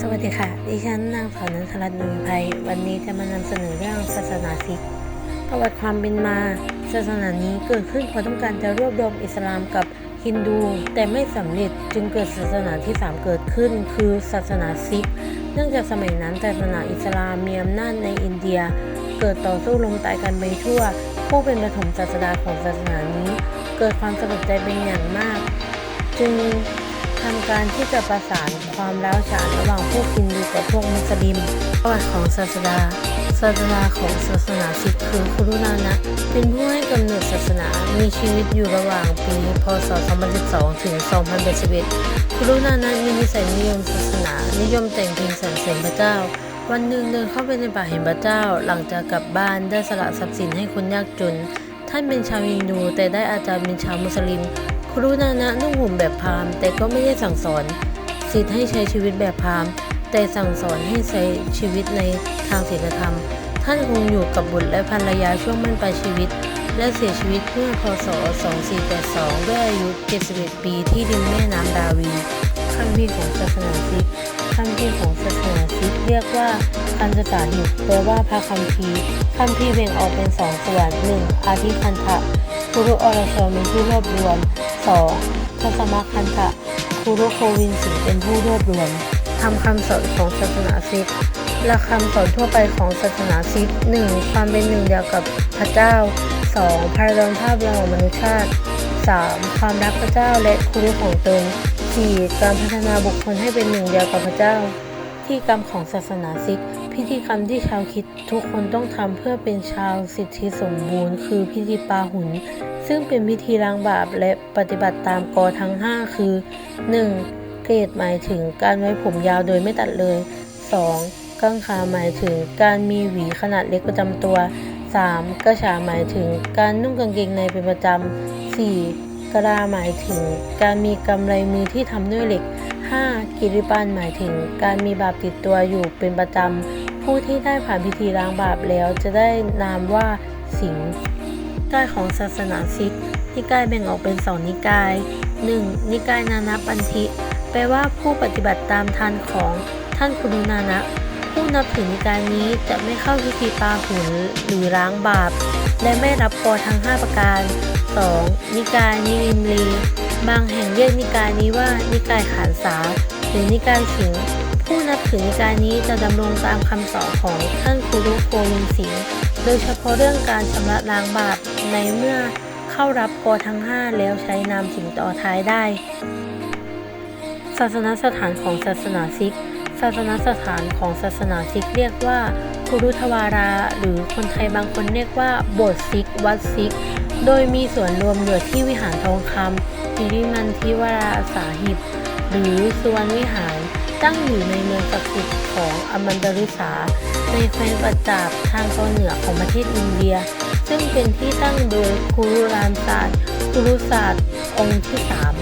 สวัสดีค่ะ ดิฉันนางสาวนันทรัตน์นุยภัย วันนี้จะมานำเสนอเรื่องศาสนาซิกประวัติความเป็นมา ศาสนานี้เกิดขึ้นเพราะต้องการจะรวบรวมอิสลามกับฮินดู แต่ไม่สำเร็จจึงเกิดศาสนาที่ 3 เกิดขึ้น คือศาสนาซิก เนื่องจากสมัยนั้นศาสนาอิสลามมีอำนาจในอินเดีย เกิดต่อสู้ลมตายกันไปทั่ว ผู้เป็นปฐมศาสดาของศาสนานี้ เกิดความสลดใจเป็นอย่างมาก จึง ทำการที่จะประสานความร้าวฉานระหว่างพวกฮินดูกับพวกมุสลิมประวัติของศาสดาศาสดาของศาสนาซิกคือคุรุนานะ เป็นผู้ให้กำเนิดศาสนา มีชีวิตอยู่ระหว่างปี พศ 2012 ถึง 2081คุรุนานะมีนิสัยนิยมศาสนา นิยมแต่งเพลงสรรเสริญพระเจ้า วันหนึ่งเดินเข้าไปในป่าเห็นพระเจ้า หลังจากกลับบ้านได้สละทรัพย์สินให้คนยากจน ท่านเป็นชาวฮินดูแต่ได้อาจารย์เป็นชาวมุสลิม ครูนานะนุ่งห่มแบบพราหมณ์แต่ก็ไม่ได้สั่งสอนสิทธิ์ให้ใช้ชีวิตแบบพราหมณ์แต่สั่งสอนให้ใช้ชีวิตในทางศีลธรรม ท่านคงอยู่กับบุตรและภรรยาช่วงมั่นปลายชีวิต และเสียชีวิตเมื่อพศ 2482 ด้วยอายุ 71 ปีที่ริมแม่น้ำดาวีคำพีร์ของศาสนาซิกคำพีร์ของศาสนาซิกเรียกว่าคันจสาหิบแปลว่าพระคัมภีร์คำพีร์แบ่งออกเป็นสองส่วนหนึ่งอาทิคันธะคุรุอรชรเป็นผู้รวบรวม 2. ทัสมคันธะคุรุโควินสิงห์เป็นผู้รวบรวมทำคำสอนของศาสนาซิกและคำสอนทั่วไปของศาสนาซิก 1. ความเป็นหนึ่งเดียวกับพระเจ้า 2. พระดอนภาพระหว่างมนุษยชาติ 3. ความรักพระเจ้าและคุรุของตน 4. การพัฒนาบุคคลให้เป็นหนึ่งเดียวกับพระเจ้าพิธีกรรมของศาสนาซิก พิธีกรรมที่ชาวคิดทุกคนต้องทำเพื่อเป็นชาวสิทธิสมบูรณ์ คือพิธีปาหุน ซึ่งเป็นพิธีล้างบาปและปฏิบัติตามกอทั้ง 5 คือ 1. เกรดหมายถึงการไว้ผมยาวโดยไม่ตัดเลย 2. กังขาหมายถึงการมีหวีขนาดเล็กประจำตัว 3. กระฉาหมายถึงการนุ่งกางเกงในเป็นประจำ 4. กระดาหมายถึงการมีกำไรมือที่ทำด้วยเหล็ก 5. กิริปานหมายถึงการมีบาปติดตัวอยู่เป็นประจำ ผู้ที่ได้ผ่านพิธีล้างบาปแล้วจะได้นามว่าสิงห์กายของศาสนาซิกนิกายแบ่งออกเป็นสองนิกาย 1. นิกายนานาปันธิ แปลว่าผู้ปฏิบัติตามทันของท่านคุรุนานะ ผู้นับถือนิกายนี้จะไม่เข้าพิธีปาหุนหรือล้างบาป และไม่รับกอทั้ง 5 ประการ 2. นิกายนิริมลี บางแห่งเรียกนิกายนี้ว่านิกายขานสาหรือนิกายสิงห์ผู้นับถือนิกายนี้จะดำรงตามคำสอนของท่านคุรุโกวินสิงห์โดยเฉพาะเรื่องการชำระล้างบาปในเมื่อเข้ารับกอทั้ง 5 แล้วใช้นามสิงต่อท้ายได้ ศาสนสถานของศาสนาซิก ศาสนสถานของศาสนาซิกเรียกว่ากุรุทวารา หรือคนไทยบางคนเรียกว่าโบสถ์ซิก วัดซิก โดยมีส่วนรวมอยู่ที่วิหารทองคำทิริมันทิวราสาหิบ หรือสุวรรณวิหารตั้งอยู่ในเมืองศักดิ์สิทธิ์ของอมันดาริสา ในแคว้นปัจจาบทางตอนเหนือของประเทศอินเดีย ซึ่งเป็นที่ตั้งโดยคุรุรามศาสตร์คุรุศาสตร์องค์ที่สาม